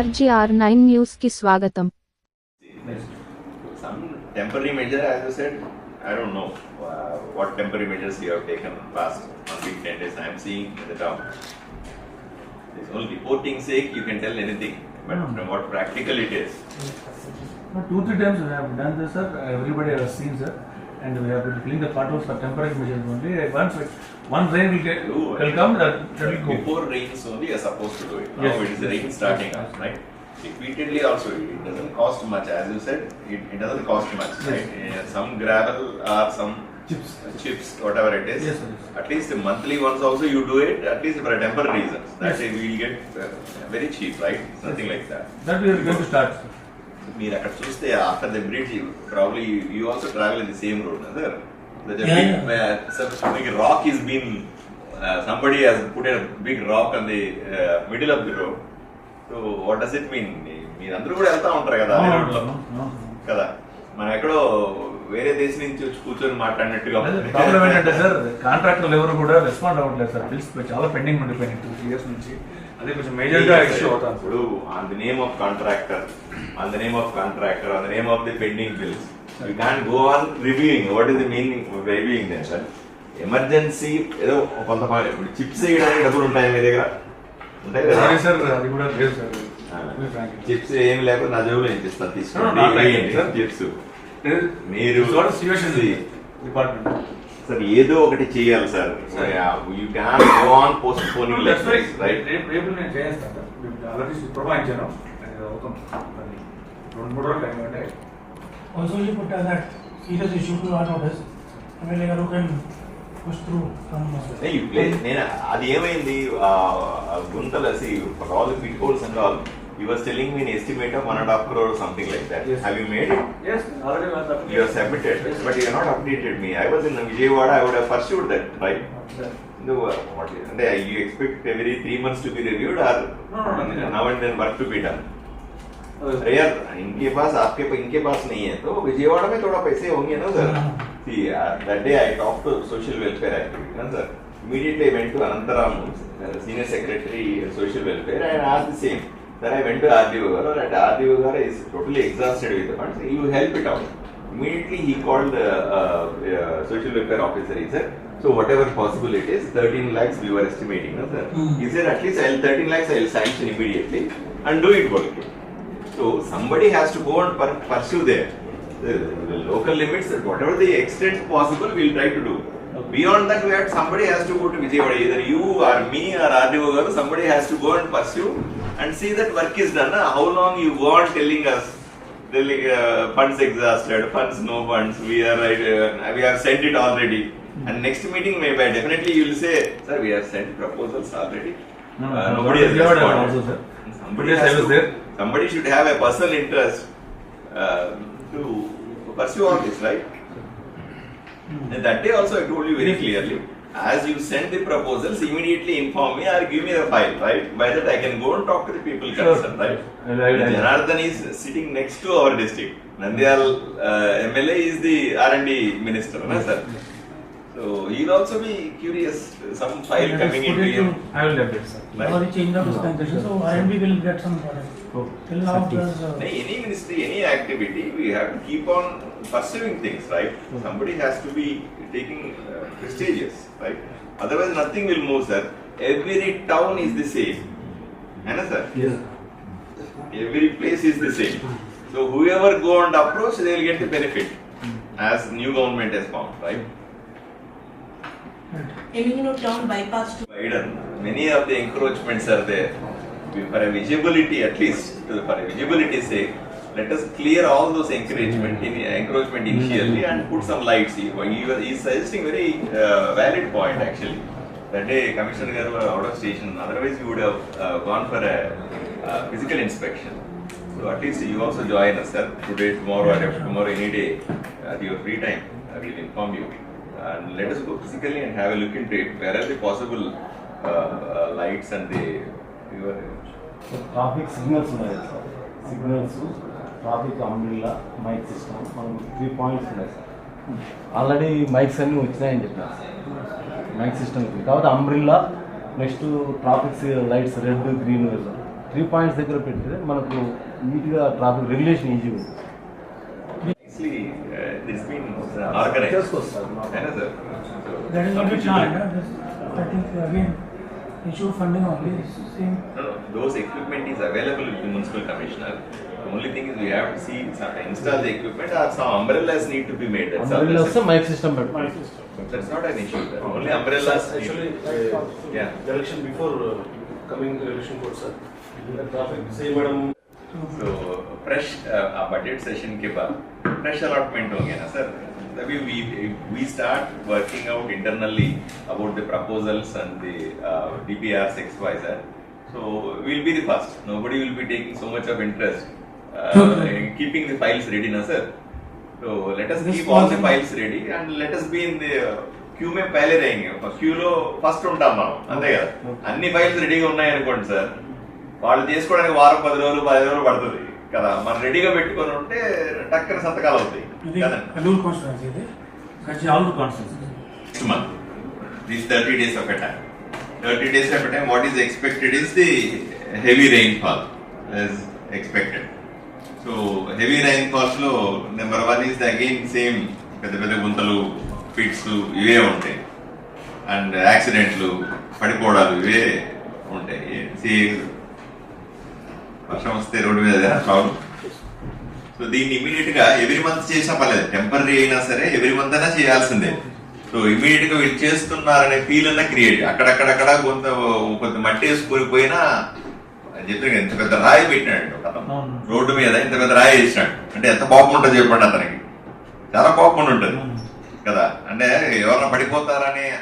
RGR nine news కి స్వాగతం Some temporary measure, as you said, I don't know uh, what temporary measures you have taken past one week, ten days. I am seeing in the town. It's only reporting sake you can tell anything, but Hmm. from what practical it is. No, two, three times we have done this, sir. Everybody has seen, sir. And we have been filling the potholes for temporary measures only. Once, it- one rain will get, will come, that, that will go. Before rains only you are supposed to do it. Now Yes. it is the rain starting up, right? Repeatedly also, it doesn't cost much, as you said, it, it doesn't cost much, Yes. right? Uh, Some gravel or some Chips. chips, whatever it is. Yes, sir, yes. At least monthly once also you do it, at least for a temporary reasons. That Yes. we will get uh, very cheap, right? Nothing like that. That we are going to start. మీరు అక్కడ చూస్తే after the bridge probably you also travel in the same road sir rock is been somebody has put a big rock on the middle of the road so what does it mean మీరందరూ కూడా వెళ్తా ఉంటారు కదా. కదా? మనం ఎక్కడో వేరే దేశం నుంచి వచ్చి కూర్చొని మాట్లాడినట్టుగా ప్రాబ్లం ఏంటంటే సార్ కాంట్రాక్టర్లు ఎవరు కూడా రెస్పాండ్ అవ్వట్లేదు సార్. బిల్స్ చాలా పెండింగ్ ఉండిపోయినాయి టూ త్రీ ఇయర్స్ నుంచి. అదే కొంచెం మేజర్గా ఇష్యూ అవుతాను ఇప్పుడు on the name of contractor on the name of contractor on the name of the pending bills you can go on reviewing what is the meaning reviewing there sir emergency ఏదో కొంత chips వేయడానికి డబ్బులు ఉంటాయి మీ దగ్గర? ఉంటాయి sir అది కూడా లేదు సార్ చిప్స్ ఏమి లేకుండా నా జోబులు ఏం చేస్తాను తీసుకోండి. చిప్స్ మీరు డిపార్ట్మెంట్ సార్ ఏదో ఒకటి చేయాలి sir. You can go on postponing right రేపు రేపు నేను చేస్తాను. ఆల్రెడీ ప్రొవైడ్ రెండు మూడు రోజులు టైం అంటే also you put that serious issue to our notice MLA గారు కెన్ నేను అది ఏమైంది? గుంతలు రాళ్ళు పిట్టుకోవాల్సి ఉండాలి You were telling me an estimate of one and a half crore or something like that. Yes. Have you made it? Yes, already I submitted. You have submitted, yes. but you have not updated me. I was in Vijayawada, I would have pursued that, right? Yes. No, uh, what, you expect every three months to be reviewed or no, no, no, no. now and then work to be done? अरे यार इनके पास आपके पास इनके पास नहीं है तो विजयवाड़ा में थोड़ा पैसे होंगे ना sir see that day I talk to social welfare activity ना sir immediately went to Anantaram senior secretary social welfare uh, social the same. Then I went to Garu, and Garu is totally exhausted with the funds. You help it out. Immediately he called the uh, uh, social welfare officer. He said, so whatever possible it is, 13 lakhs we were estimating, no, sir. Hmm. He said at least I'll 13 lakhs I'll sanction immediately and do it working. So somebody has to go and per- pursue there. The, the local limits, whatever the extent possible, we'll try to do. Beyond that, we have somebody has to go to Vijayawada. Either you or me or RDO Garu, somebody has to go and pursue and see that work is done. How long you go on telling us, telling, uh, funds exhausted, funds no funds, we are uh, we have sent it already. And next meeting, maybe definitely you will say, sir, we have sent proposals already. No, Uh, nobody has responded. also, sir. Somebody, Yes, has I was to- there. somebody should have a personal interest uh, to pursue all this, right? And that day also I told you very clearly, as you send the proposals, immediately inform me or give me the file, right? By that I can go and talk to the people Sure. concerned, right? I'll- I'll- I'll- Janardhan is sitting next to our district. Nandyal uh, MLA is the R&D minister, no, sir? So he'll also be curious, some file Let us coming put into it him. I will update, sir. Now the change of dispensation, so R&D will get some product. Oh. Till now, there's, uh, Any ministry, any activity, we have to keep on pursuing things, right? Hmm. Somebody has to be taking uh, prestigious, right? Otherwise, nothing will move, sir. Every town is the same. Anna, sir? Yes. Every place is the same. So whoever go and approach, they will get the benefit hmm. as new government has found, right? Hmm. Aiming to town bypass to Biden, many of the encroachments are there. For a visibility, at least to the, for a visibility sake, let us clear all those encroachment in encroachment initially and put some lights. He, he was he is suggesting very uh, valid point actually. That day, Commissioner Garu were out of station. Otherwise, you would have uh, gone for a uh, physical inspection. So at least you also join us, sir. Today, tomorrow, or after tomorrow, any day at your free time. I will inform you. And let us go physically and have a look into it. Where are the possible uh, uh, lights and the your traffic signals ఉన్నాయి sir signals traffic అమ్మిళ్ళ mic system మనం three points ఉన్నాయి sir already mics అన్నీ వచ్చినాయని చెప్పారు mic system కాబట్టి umbrella next traffic lights red green three points దగ్గర పెడితే మనకు నీట్గా ట్రాఫిక్ రెగ్యులేషన్ ఈజీ ఉంటుంది. The only thing is we have to see, install the equipment or some umbrellas need to be made. That's umbrella also mic system. Mic system. That's not an issue. Only umbrellas. Actually, uh, yeah. Direction before uh, coming direction, court, sir. Traffic, say madam. So fresh uh, budget session के बाद fresh allotment होंगे ना sir. Maybe we we start working out internally about the proposals and the uh, DPRs XYZ. So we'll be the first. Nobody will be taking so much of interest. Keeping the files the files ready, na sir. So let us keep all the files ready and let us be queue మే పైలే రేంగ్ క్యూలో first ఉంటాం మనం అంతే కదా అన్ని files రెడీగా ఉన్నాయి అనుకోండి సార్ వాళ్ళు చేసుకోవడానికి వారం పది రోజులు పది రోజులు పడుతుంది కదా మనం రెడీగా పెట్టుకొని ఉంటే టక్కన సంతకాలు అవుతాయి దిస్ థర్టీ డేస్ ఒక టైం థర్టీ డేస్ ఒక time what is expected is the heavy rainfall expected so heavy rain ఫాల్స్లో number one is again same పెద్ద పెద్ద గుంతలు ఫిట్స్ ఇవే ఉంటాయి. అండ్ యాక్సిడెంట్లు పడిపోవడాలు ఇవే ఉంటాయి. వర్షం వస్తే రోడ్డు మీద ప్రాబ్లం సో దీన్ని ఇమీడియట్గా ఎవ్రీ మంత్ చేసినా పర్లేదు. టెంపరీ అయినా సరే ఎవ్రీ మంత్ అయినా చేయాల్సిందే. సో ఇమీడియట్గా వీళ్ళు చేస్తున్నారనే ఫీల్ అన్న క్రియేట్ అక్కడక్కడక్కడ కొంత కొంత మట్టి వేసుకొని పోయినా చెప్పాను ఎంత పెద్ద రాయి పెట్టినాడు. రోడ్డు మీద ఇంత పెద్ద రాయి వేసినాడు. అంటే ఎంత కోపం ఉంటుంది చెప్పండి అతనికి. చాలా కోపం ఉంటుంది. కదా? అంటే ఎవరన్నా పడిపోతారనే